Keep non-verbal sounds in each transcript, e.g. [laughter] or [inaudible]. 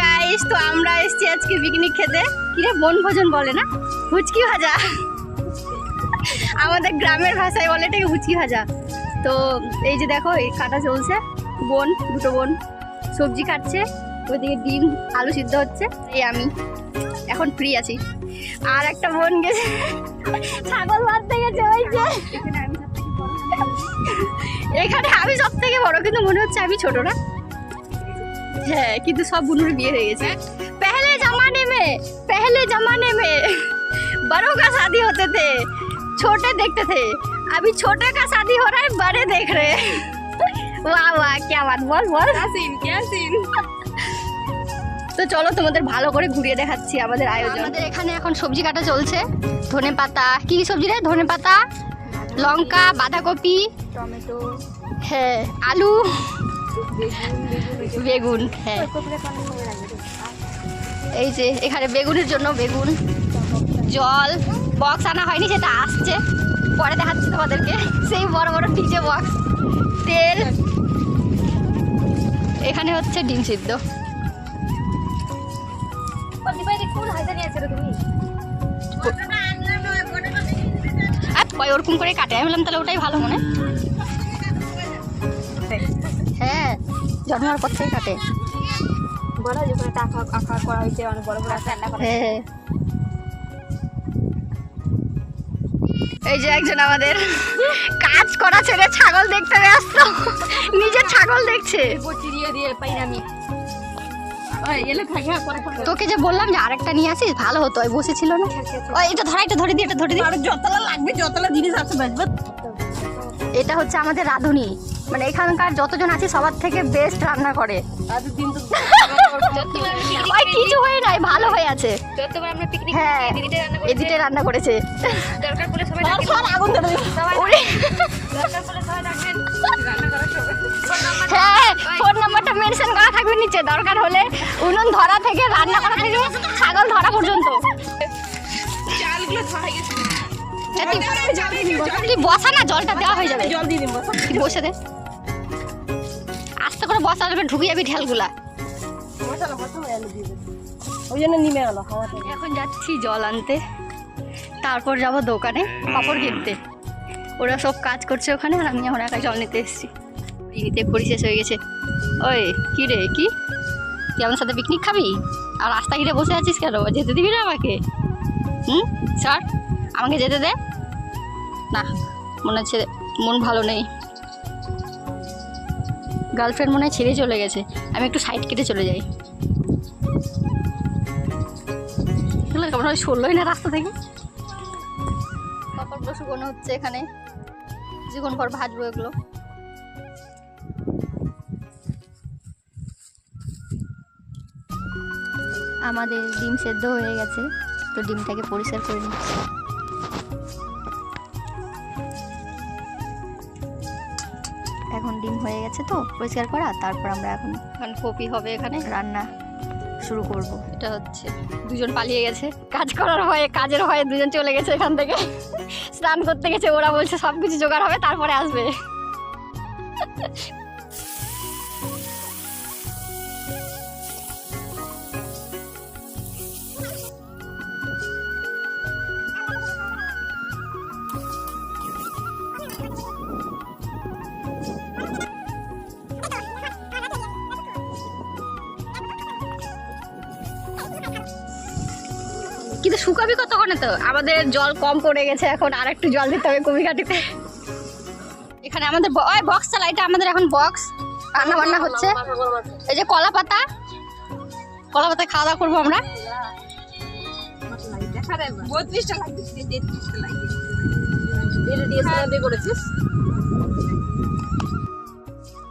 Guys তো আমরা এসেছি আজকে পিকনিক খেতে। কিরে বন ভোজন বলে না? ফুচকি ভাজা। আমাদের গ্রামের ভাষায় বলে এটাকে ফুচকি ভাজা। তো এই যে দেখো, এই কাটা চলছে। বোন, দুটো বোন। সবজি কাটছে। ওইদিকে ডিম, আলু সিদ্ধ হচ্ছে। এই আমি। এখন ফ্রি আছি। আর একটা বোন গেছে। ছাগল মারতে গেছে ওই যে এখানে আমি সব থেকে বড়, কিন্তু মনে হচ্ছে আমি ছোট না। হ্যাঁ কিন্তু সব বুনুর বিয়ে হয়ে গেছে पहले जमाने में पहले जमाने में बड़ों का शादी होते थे छोटे देखते थे अभी छोटे का शादी हो रहा है बड़े देख रहे हैं वाह वाह क्या बात बोल बोल সিন কে সিন তো চলো তোমাদের ভালো করে ঘুরিয়ে দেখাচ্ছি আমাদের আয়োজন আমাদের এখানে এখন সবজি কাটা চলছে ধনে পাতা কি কি সবজি রে ধনে পাতা লঙ্কা বাঁধাকপি টমেটো হ্যাঁ আলু বেগুন হ্যাঁ। এই যে, এখানে বেগুনের জন্য বেগুন, জল বক্স আনা হয়নি, সেটা আসছে। পরে দেখাচ্ছি তোমাদেরকে। সেই বড় বড় ডিজে বক্স তেল। এখানে হচ্ছে ডিম সিদ্ধ। আর ওরকম করে কাটে। আমি বললাম, তাহলে ওটাই ভালো মনে জন্মার পর থেকে কাটে? বড় যখন টাকা আঁকা করা হয়েছে অনেক বড় বড় রান্না করা হ্যাঁ এই যে একজন আমাদের কাজ করা ছেলে ছাগল দেখতে ব্যস্ত নিজের ছাগল দেখছে। দিয়ে তোকে যে বললাম যে আরেকটা নিয়ে আসিস ভালো হতো ওই বসেছিল না? ওই এটা ধরা এটা ধরে দি এটা ধরে দি আর যতলা লাগবে যতলা জিনিস আছে এটা হচ্ছে আমাদের রাঁধুনি। মানে এখানকার যতজন আছে সবার থেকে বেস্ট রান্না করে। [laughs] ওই কিছু হয়ে নাই ভালো হয়ে আছে। যতবার আমরা পিকনিক হ্যাঁ এদিকে রান্না করেছে। দরকার পড়লে সবাই আগুন হ্যাঁ ফোন নাম্বারটা মেনশন করা থাকবে নিচে। দরকার হলে উনুন ধরা থেকে রান্না করা থেকে ছাগল ধরা পর্যন্ত। চালগুলো ধরা গেছে। তুই- তুই বসা না জলটা দেওয়া হয়ে যাবে। জল দিয়ে দিন বস বসে দে। আস্তে করে ঢুকে যাবি ঢেলগুলা। ওই জন্য নিমে গেল এখন যাচ্ছি জল আনতে। তারপর যাব দোকানে কাপড় কিনতে। ওরা সব কাজ করছে ওখানে আর আমি এখন একা জল নিতে এসেছি। নিতে পরিশেষ হয়ে গেছে। ওই, কি রে, কি? তুই আমার সাথে পিকনিক খাবি? আর রাস্তা ঘিরে বসে আছিস কেন? যেতে দিবি না আমাকে? হুম? স্যার আমাকে যেতে দে। না, মনে হচ্ছে মন ভালো নেই। গার্লফ্রেন্ড মনে হয় ছেড়ে চলে গেছে। আমি একটু সাইড কেটে চলে যাই। কেমন হয় সরলোই না রাস্তা থেকে? কাপড়গুলো শুকনো হচ্ছে এখানে। কিছুক্ষণ পর ভাজবো এগুলো। আমাদের ডিম সেদ্ধ হয়ে গেছে, তো ডিমটাকে পরিষ্কার করে নিচ্ছি। এখন ডিম হয়ে গেছে তো পরিষ্কার করা তারপর আমরা এখন এখন কপি হবে এখানে। রান্না শুরু করব। এটা হচ্ছে দুজন পালিয়ে গেছে। কাজ করার হয়ে কাজের হয় দুজন চলে গেছে এখান থেকে। স্নান করতে গেছে ওরা বলছে সব কিছু জোগাড় হবে তারপরে আসবে। কিন্তু শুকাবি কতক্ষণে তো আমাদের জল কম পড়ে গেছে এখন, আর একটু জল দিতে হবে কবি ঘাটিতে এখানে আমাদের বক্স চালা, এটা আমাদের এখন বক্স রান্না বান্না হচ্ছে। এই যে কলা পাতা। কলা পাতা খাওয়া দাওয়া করব আমরা।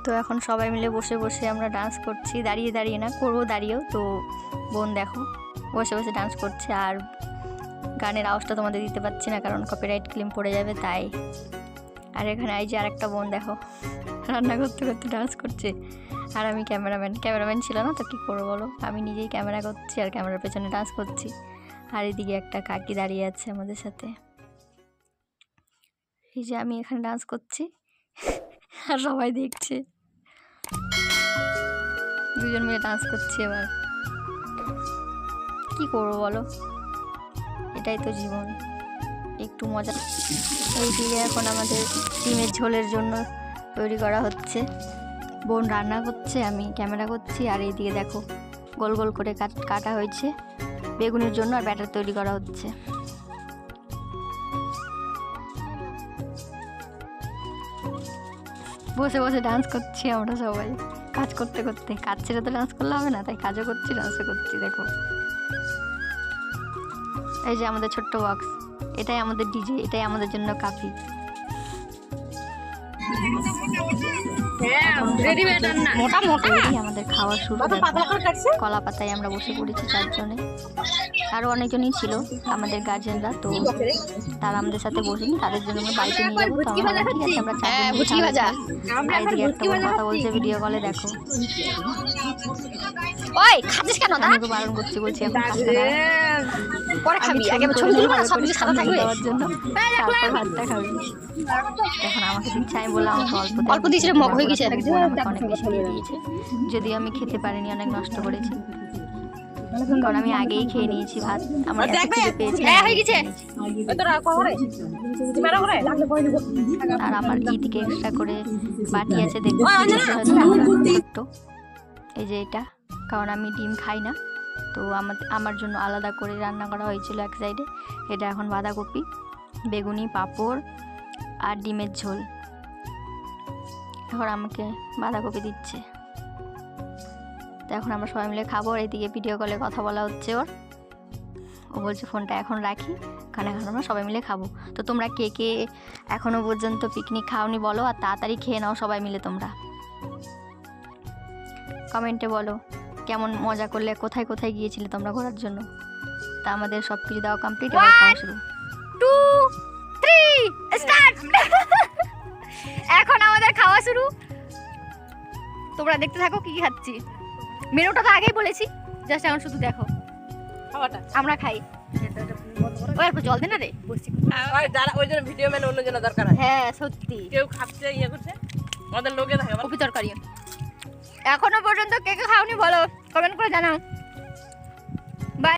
তো এখন সবাই মিলে বসে বসে আমরা ডান্স করছি। দাঁড়িয়ে দাঁড়িয়ে না, করব দাঁড়িয়েও। তো বোন দেখো। বসে বসে ডান্স করছে আর গানের আওয়াজটা তোমাদের দিতে পারছি না, কারণ কপিরাইট ক্লেম পড়ে যাবে, তাই। আর এখানে এই যে আরেকটা বোন, দেখো, রান্না করতে করতে ডান্স করছে। আর আমি ক্যামেরাম্যান ক্যামেরাম্যান ছিল না তো, কী করব বলো? আমি নিজেই ক্যামেরা করছি আর ক্যামেরার পেছনে ডান্স করছি। আর এদিকে একটা কাকি দাঁড়িয়ে আছে আমাদের সাথে। এই যে আমি এখানে ডান্স করছি, আর সবাই দেখছে। দুজন মিলে ডান্স করছি এবার। কি করব বলো? এটাই তো জীবন। একটু মজা। এইদিকে এখন আমাদের ডিমের ঝোলের জন্য তৈরি করা হচ্ছে। বোন রান্না করছে, আমি ক্যামেরা করছি, আর এইদিকে দেখো, গোল গোল করে কাট- কাটা হয়েছে। বেগুনের জন্য আর ব্যাটার তৈরি করা হচ্ছে। বসে বসে ডান্স করছি আমরা সবাই। কাজ করতে করতে। কাজ ছেড়ে তো ডান্স করলে হবে না, তাই কাজও করছি ডান্সও করছি, দেখো। এই যে আমাদের ছোট্ট বক্স এটাই আমাদের ডিজে এটাই আমাদের জন্য কাফি মোটা মোটা। আমাদের খাওয়ার শুরু কলা পাতায় আমরা বসে পড়েছি চারজনে। আরও অনেকজনই ছিল আমাদের গার্জেনরা তো তারা আমাদের সাথে বসেনি তাদের জন্য আমরা বাড়িতে নিয়ে যাব। তো আমরা ঠিক আছে আমরা চারজন মিলে ভুটকি ভাজা। আর এদিকে একটা বোন কথা বলছে ভিডিও কলে দেখো। ওই খাচ্ছিস কেন আমি তো বারণ করছি বলছি এখন পরে খাবি আগে ছবি তুলবো না সব কিছু সাদা থাকবে দেওয়ার জন্য। তারপর ভাতটা খাবি। এখন আমাকে দিচ্ছে আমি বললাম আমাকে অল্প অল্প দিয়েছিলে, মগ হয়ে গেছে। আমাকে অনেক বেশি দিয়ে দিয়েছে। যদিও আমি খেতে পারিনি অনেক নষ্ট করেছি। কারণ আমি আগেই খেয়ে নিয়েছি ভাত। আমার পেয়েছে হ্যাঁ, হয়ে। আর আমার থেকে এক্সট্রা করে বাটি আছে ছোট্ট। এই যে এটা কারণ আমি ডিম খাই না। তো আমার আমার জন্য আলাদা করে রান্না করা হয়েছিল এক সাইডে এটা এখন বাঁধাকপি বেগুনি পাঁপড় আর ডিমের ঝোল। এখন আমাকে বাঁধাকপি দিচ্ছে। তো এখন আমরা সবাই মিলে খাব আর এদিকে ভিডিও কলে কথা বলা হচ্ছে ওর। ও বলছে ফোনটা এখন রাখি কারণ এখন আমরা সবাই মিলে খাব। তো তোমরা কে কে এখনও পর্যন্ত পিকনিক খাওনি বলো আর তাড়াতাড়ি খেয়ে নাও সবাই মিলে তোমরা। কমেন্টে বলো কেমন মজা করলে কোথায় কোথায় গিয়েছিলে তোমরা ঘোরার জন্য? তা আমাদের সব কিছু দেওয়া কমপ্লিট এবার খাওয়া শুরু। টু থ্রি স্টার্ট এখন আমাদের খাওয়া শুরু। তোমরা দেখতে থাকো কি কি খাচ্ছি। মেনুটা তো আগেই বলেছি জাস্ট এখন শুধু দেখো। খাওয়াটা আমরা খাই। অল্প জল দে না রে বসছি। ওই জন্য ভিডিও ম্যান অন্য জন্য দরকার হ্যাঁ সত্যি। কেউ খাচ্ছে ইয়ে করছে আমাদের লোকে থাকে কপি তরকারি। এখনও পর্যন্ত কে কে খাওনি বলো কমেন্ট করে জানাও।